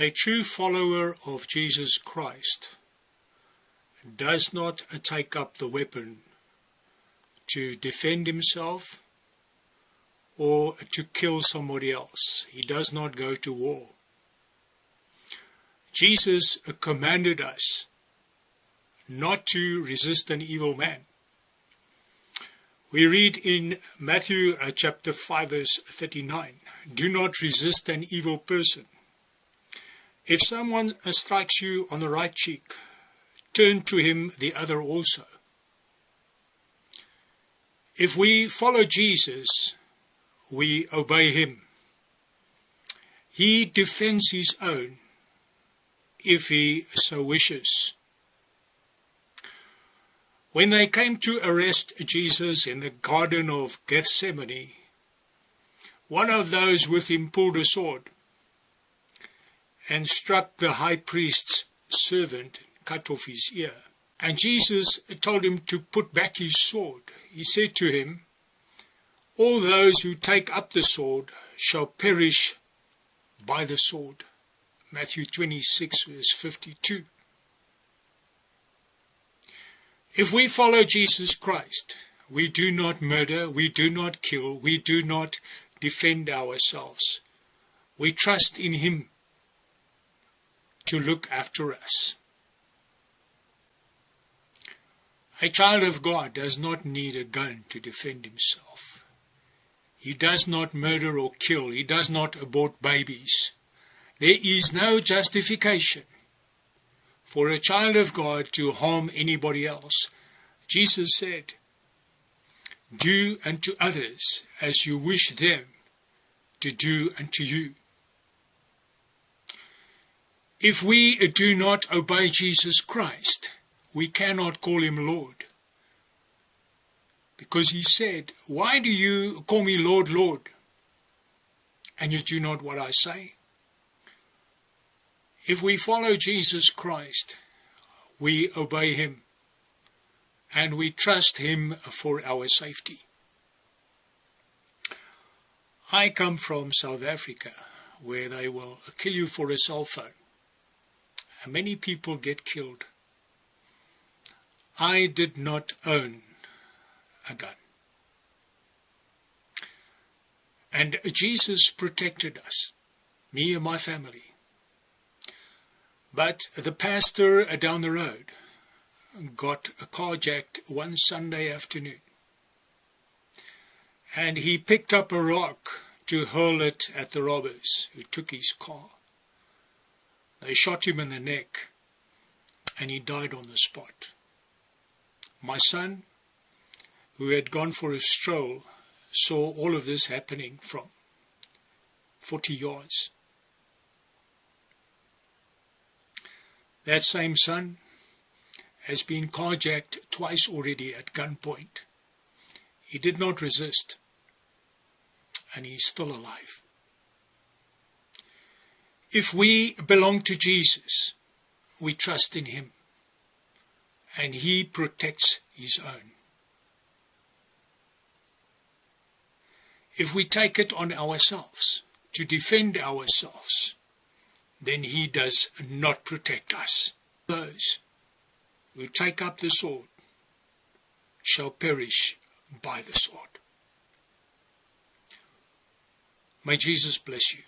A true follower of Jesus Christ does not take up the weapon to defend himself or to kill somebody else. He does not go to war. Jesus commanded us not to resist an evil man. We read in Matthew uh, chapter 5 verse 39, do not resist an evil person. If someone strikes you on the right cheek, turn to him the other also. If we follow Jesus, we obey him. He defends his own if he so wishes. When they came to arrest Jesus in the Garden of Gethsemane, one of those with him pulled a sword and struck the high priest's servant cut off his ear. And Jesus told him to put back his sword. He said to him, All those who take up the sword shall perish by the sword. Matthew 26 verse 52. If we follow Jesus Christ, we do not murder, we do not kill, we do not defend ourselves. We trust in Him to look after us. A child of God does not need a gun to defend himself. He does not murder or kill. He does not abort babies. There is no justification for a child of God to harm anybody else. Jesus said, Do unto others as you wish them to do unto you. If we do not obey Jesus Christ, we cannot call him Lord. Because he said, Why do you call me Lord, Lord, and you do not what I say? If we follow Jesus Christ, we obey him and we trust him for our safety. I come from South Africa, where they will kill you for a cell phone many people get killed. I did not own a gun. And Jesus protected us, me and my family. But the pastor down the road got carjacked one Sunday afternoon. And he picked up a rock to hurl it at the robbers who took his car. They shot him in the neck and he died on the spot. My son, who had gone for a stroll, saw all of this happening from 40 yards. That same son has been carjacked twice already at gunpoint. He did not resist, and he is still alive. If we belong to Jesus, we trust in him and he protects his own. If we take it on ourselves to defend ourselves, then he does not protect us. Those who take up the sword shall perish by the sword. May Jesus bless you.